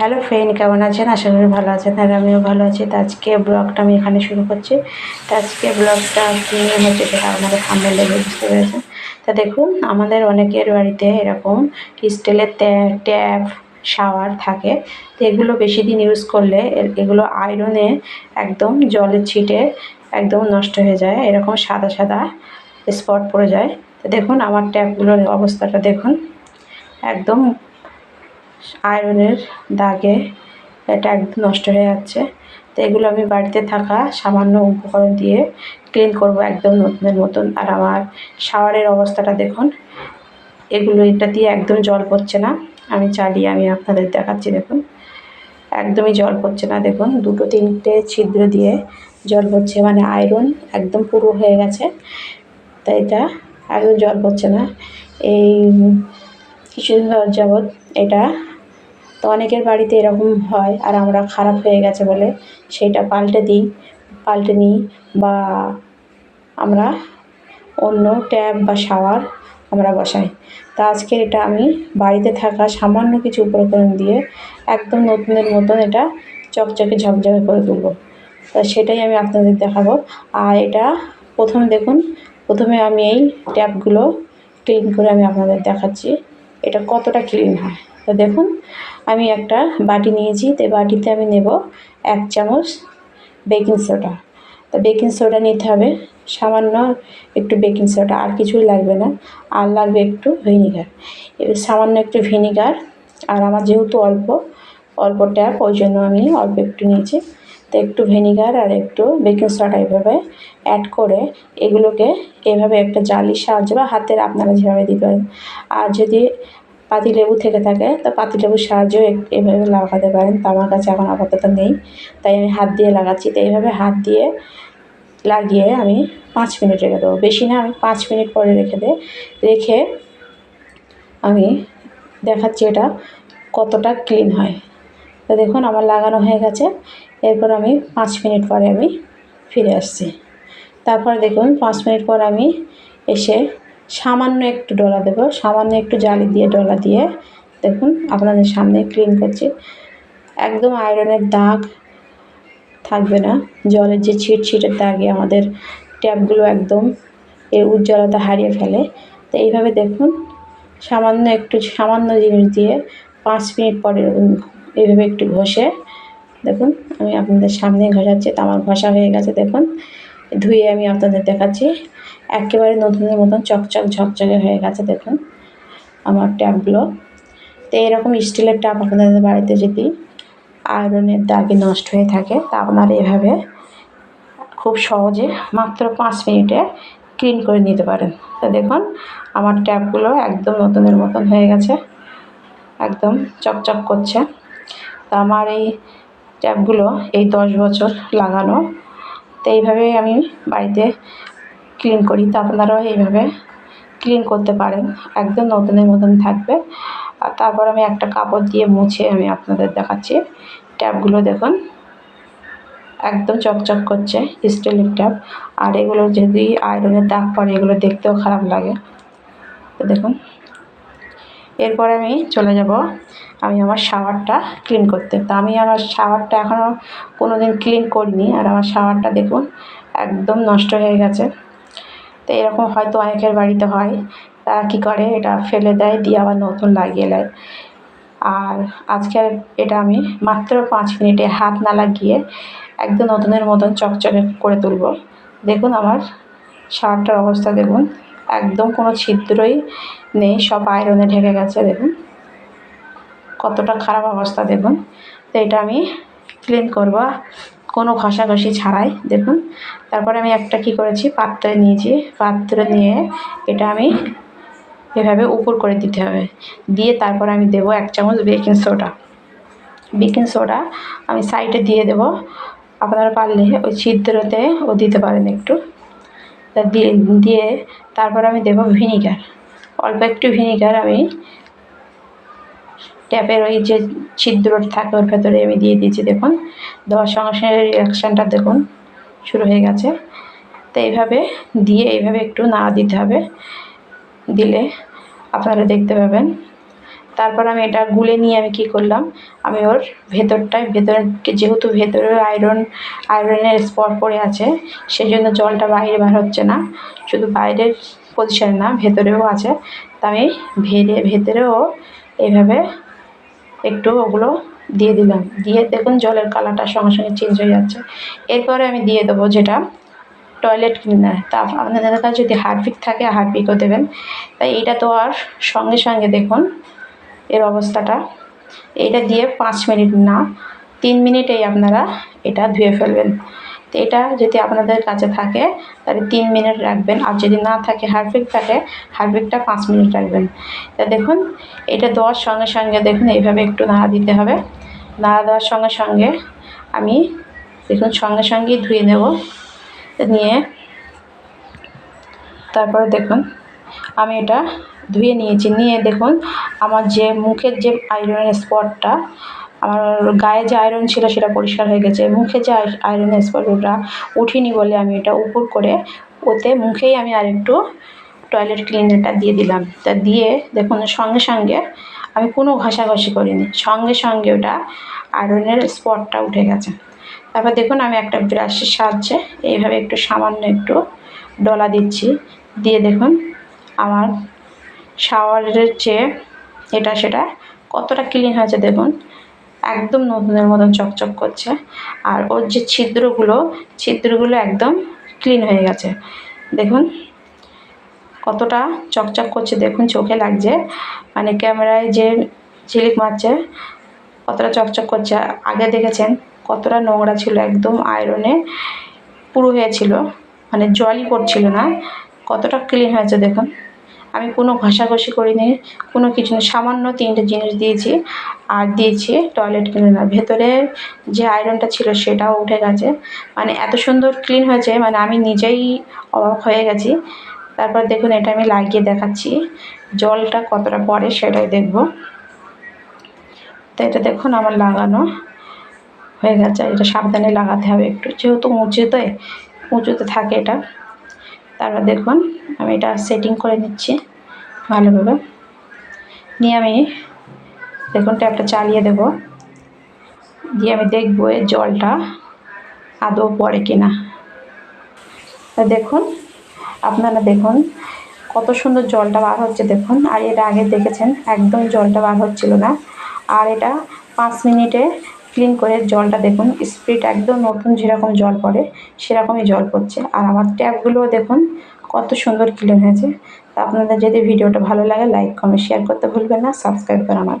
Hello friend, কেমন আছেন? আশা করি ভালো আছেন। আর আমিও ভালো আছি। তো আজকে ব্লগটা আমি এখানে শুরু করছি। তো আজকে ব্লগটা কী নিয়ে হচ্ছে সেটা আপনারা সামনে লেগে বুঝতে পেরেছেন। তা দেখুন, আমাদের অনেকের বাড়িতে এরকম স্টিলের ট্যাপ, শাওয়ার থাকে। তো এগুলো বেশি দিন ইউজ করলে এগুলো আয়রনে একদম জলের ছিটে একদম নষ্ট হয়ে যায়। এরকম সাদা সাদা স্পট পড়ে যায়। তো দেখুন, আমার ট্যাপগুলোর অবস্থাটা দেখুন। একদম আয়রনের দাগে এটা একদম নষ্ট হয়ে যাচ্ছে। তো এগুলো আমি বাড়িতে থাকা সামান্য উপকরণ দিয়ে ক্লিন করব একদম নতুনের মতন। আর আমার শাওয়ারের অবস্থাটা দেখুন, এগুলো এটা দিয়ে একদম জল পড়ছে না। আমি চালিয়ে আমি আপনাদের দেখাচ্ছি, দেখুন। একদমই জল পড়ছে না, দেখুন। দুটো, তিনটে ছিদ্র দিয়ে জল পড়ছে। মানে আয়রন একদম পুরো হয়ে গেছে। তাই এটা একদম জল পড়ছে না। এই কিছুদিন যাবৎ এটা তো অনেকের বাড়িতে এরকম হয় আর আমরা খারাপ হয়ে গেছে বলে সেটা পাল্টে দিই, পাল্টে নিই বা আমরা অন্য ট্যাপ বা শাওয়ার আমরা বসাই। তা আজকে এটা আমি বাড়িতে থাকা সামান্য কিছু উপকরণ দিয়ে একদম নতুনের মতন এটা চকচকে ঝকঝকে করে তুলবো। তা সেটাই আমি আপনাদের দেখাবো। আর এটা প্রথমে দেখুন, প্রথমে আমি এই ট্যাপগুলো ক্লিন করে আমি আপনাদের দেখাচ্ছি। এটা কতটা ক্লিন হয়। তো দেখুন, আমি একটা বাটি নিয়েছি। তো বাটিতে আমি নেব এক চামচ বেকিং সোডা। তো বেকিং সোডা নিতে হবে। সামান্য একটু বেকিং সোডা, আর কিছুই লাগবে না। আর লাগবে একটু ভিনিগার। এবার সামান্য একটু ভিনিগার। আর আমার যেহেতু অল্প অল্প ট্যাপ ওই জন্য আমি অল্প একটু নিয়েছি। তো একটু ভিনিগার আর একটু বেকিং সোডা এভাবে অ্যাড করে এগুলোকে এভাবে একটা জালির সাহায্যে বা হাতের আপনারা যেভাবে দিবেন। আর যদি পাতিলেবু থেকে থাকে। তো পাতিলেবুর সাহায্যেও এভাবে লাগাতে পারেন। তো আমার কাছে এখন আপাতত নেই। তাই আমি হাত দিয়ে লাগাচ্ছি। তো এইভাবে হাত দিয়ে লাগিয়ে আমি পাঁচ মিনিট রেখে দেবো। বেশি না, আমি পাঁচ মিনিট পরে রেখে দে রেখে আমি দেখাচ্ছি এটা কতটা ক্লিন হয়। তো দেখুন, আমার লাগানো হয়ে গেছে। এরপর আমি পাঁচ মিনিট পরে আমি ফিরে আসছি। তারপর দেখুন, পাঁচ মিনিট পর আমি এসে সামান্য একটু ডলা দেবো, সামান্য একটু জালি দিয়ে, ডলা দিয়ে। দেখুন, আপনাদের সামনে ক্লিন করছি। একদম আয়রনের দাগ থাকবে না। জলের যে ছিট ছিটের দাগে আমাদের ট্যাপগুলো একদম এর উজ্জ্বলতা হারিয়ে ফেলে। তো এইভাবে দেখুন, সামান্য একটু, সামান্য জিনিস দিয়ে পাঁচ মিনিট পরে এইভাবে একটু ঘষে, দেখুন, আমি আপনাদের সামনে ঘষাচ্ছি, তো আমার ঘষা হয়ে গেছে, দেখুন। ধুয়ে আমি আপনাদের দেখাচ্ছি। একেবারে নতুনের মতন চকচক ঝকঝকে হয়ে গেছে, দেখুন। আমার ট্যাপগুলো তো এরকম স্টিলের ট্যাপ আপনাদের বাড়িতে যদি আয়রনের দাগে নষ্ট হয়ে থাকে, তা আপনারা এভাবে খুব সহজে মাত্র পাঁচ মিনিটে ক্লিন করে নিতে পারেন। তো দেখুন, আমার ট্যাপগুলো একদম নতুনের মতন হয়ে গেছে। একদম চকচক করছে। তা আমার এই ট্যাপগুলো এই দশ বছর লাগানো তো এইভাবেই আমি বাড়িতে ক্লিন করি। তো আপনারাও এইভাবে ক্লিন করতে পারেন। একদম নতুনের মতন থাকবে। আর তারপর আমি একটা কাপড় দিয়ে মুছে আমি আপনাদের দেখাচ্ছি। ট্যাপগুলো দেখুন। একদম চকচক করছে স্টিলের ট্যাপ আর এগুলো যদি আয়রনের দাগ পড়ে, এগুলো দেখতেও খারাপ লাগে। তো দেখুন। এরপর আমি চলে যাব, আমি আমার শাওয়ারটা ক্লিন করতে। তো আমি আমার শাওয়ারটা এখনও কোনো দিন ক্লিন করিনি, আর আমার শাওয়ারটা দেখুন একদম নষ্ট হয়ে গেছে। তো এরকম হয়তো অনেকের বাড়িতে হয়, তারা কী করে, এটা ফেলে দেয়, দিয়ে আবার নতুন লাগিয়ে নেয়। আর আজকের এটা আমি মাত্র পাঁচ মিনিটে হাত না লাগিয়ে একদম নতুনের মতন চকচকে করে তুলব। দেখুন আমার শার্টটার অবস্থা, দেখুন। একদম কোনো ছিদ্রই নেই, সব আয়রনে ঢেকে গেছে, দেখুন। কতটা খারাপ অবস্থা, দেখুন। তো এটা আমি ক্লিন করব, কোনো ঘষাঘষি ছাড়াই, দেখুন। তারপরে আমি একটা কি করেছি, পাত্রে নিয়েছি, পাত্রে নিয়ে এটা আমি এভাবে উপর করে দিতে হবে। দিয়ে তারপর আমি দেবো এক চামচ বেকিং সোডা বেকিং সোডা আমি সাইডে দিয়ে দেবো। আপনারা পারলে ওই ছিদ্রতে ও দিতে পারেন একটু। তা দিয়ে তারপর আমি দেবো ভিনিগার। অল্প একটু ভিনিগার আমি ট্যাপের ওই যে ছিদ্র থাকে ওর ভেতরে আমি দিয়ে দিয়েছি, দেখুন। দেওয়ার সঙ্গে সঙ্গে রিয়াকশানটা দেখুন, শুরু হয়ে গেছে। তো এইভাবে দিয়ে এইভাবে একটু নাড়া দিতে হবে। দিলে আপনারা দেখতে পাবেন তারপর আমি এটা গুলে নিয়ে আমি কি করলাম? আমি ওর ভেতরটায়, ভেতরে যেহেতু ভেতরে আয়রন আয়রনের স্পট পড়ে আছে সেই জন্য জলটা বাইরে বার হচ্ছে না, শুধু বাইরের পজিশনে না, ভেতরেও আছে। তা আমি ভেরে, ভেতরেও এইভাবে একটু ওগুলো দিয়ে দিলাম। দিয়ে দেখুন জলের কালারটা সঙ্গে সঙ্গে চেঞ্জ হয়ে যাচ্ছে। এরপরে আমি দিয়ে দেবো যেটা টয়লেট ক্লিনার তা আপনাদের কাছে যদি হারপিক থাকে হারপিকও দেবেন। তাই এটা তো আর সঙ্গে সঙ্গে দেখুন এর অবস্থাটা। এইটা দিয়ে পাঁচ মিনিট না, তিন মিনিটেই আপনারা এটা ধুয়ে ফেলবেন। তো এটা যদি আপনাদের কাছে থাকে, তাহলে তিন মিনিট রাখবেন। আর যদি না থাকে হারপিক থাকে হারপিকটা পাঁচ মিনিট রাখবেন। তা দেখুন, এটা দেওয়ার সঙ্গে সঙ্গে দেখুন, এইভাবে একটু নাড়া দিতে হবে। নাড়া দেওয়ার সঙ্গে সঙ্গে আমি দেখুন, সঙ্গে সঙ্গেই ধুয়ে নেব। নিয়ে তারপরে দেখুন, আমি এটা ধুয়ে নিয়েছি। নিয়ে দেখুন, আমার যে মুখের যে আয়রনের স্পটটা আমার গায়ে যে আয়রন ছিল সেটা পরিষ্কার হয়ে গেছে। মুখে যে আয়রনের স্পট ওটা উঠিনি বলে আমি এটা উপর করে ওতে মুখেই আমি আরেকটু টয়লেট ক্লিনারটা দিয়ে দিলাম। তা দিয়ে দেখুন, সঙ্গে সঙ্গে আমি কোনো ঘষাঘষি করিনি। সঙ্গে সঙ্গে ওটা আয়রনের স্পটটা উঠে গেছে। তারপর দেখুন, আমি একটা ব্রাশের সাহায্যে এইভাবে একটু সামান্য একটু ডলা দিচ্ছি। দিয়ে দেখুন, আমার শাওয়ারের চেয়ে এটা সেটা কতটা ক্লিন হয়েছে দেখুন। একদম নতুনের মতন চকচক করছে। আর ওর যে ছিদ্রগুলো ছিদ্রগুলো একদম ক্লিন হয়ে গেছে। দেখুন, কতটা চকচক করছে, দেখুন চোখে লাগছে। মানে ক্যামেরায় যে ঝিলিক মারছে, কতটা চকচক করছে। আগে দেখেছেন কতটা নোংরা ছিল, একদম আয়রনে পুরো হয়েছিল। মানে জলই পড়ছিল না। কতটা ক্লিন হয়েছে দেখুন। আমি কোনো ঘষাঘষি করিনি, কোনো কিছু না, সামান্য তিনটে জিনিস দিয়েছি, আর দিয়েছি টয়লেট ক্লিনার ভেতরে যে আয়রনটা ছিল সেটাও উঠে গেছে। মানে এত সুন্দর ক্লিন হয়েছে মানে আমি নিজেই অবাক হয়ে গেছি। তারপর দেখুন, এটা আমি লাগিয়ে দেখাচ্ছি। জলটা কতটা পড়ে সেটাই দেখব। তো এটা দেখুন, আমার লাগানো হয়ে গেছে। এটা সাবধানে লাগাতে হবে একটু। যেহেতু উঁচুতে উঁচুতে থাকে এটা। তারপর দেখুন, আমি এটা সেটিং করে নিচ্ছি ভালোভাবে। নিয়ে আমি দেখুন ট্যাপটা চালিয়ে দেব। দিয়ে আমি দেখব এর জলটা আদৌ পড়ে কি না দেখুন, আপনারা দেখুন কত সুন্দর জলটা বার হচ্ছে দেখুন। আর এটা আগে দেখেছেন, একদম জলটা বার হচ্ছিল না। আর এটা পাঁচ মিনিটে ক্লিন করে জলটা দেখুন স্পিড একদম নতুন যেরকম জল পড়ে সেরকমই জল পড়ছে। আর আমার ট্যাপগুলোও দেখুন কত সুন্দর ক্লিন হয়েছে। তা আপনাদের যদি ভিডিওটা ভালো লাগে লাইক কমেন্ট শেয়ার করতে ভুলবেন না সাবস্ক্রাইব করে আমার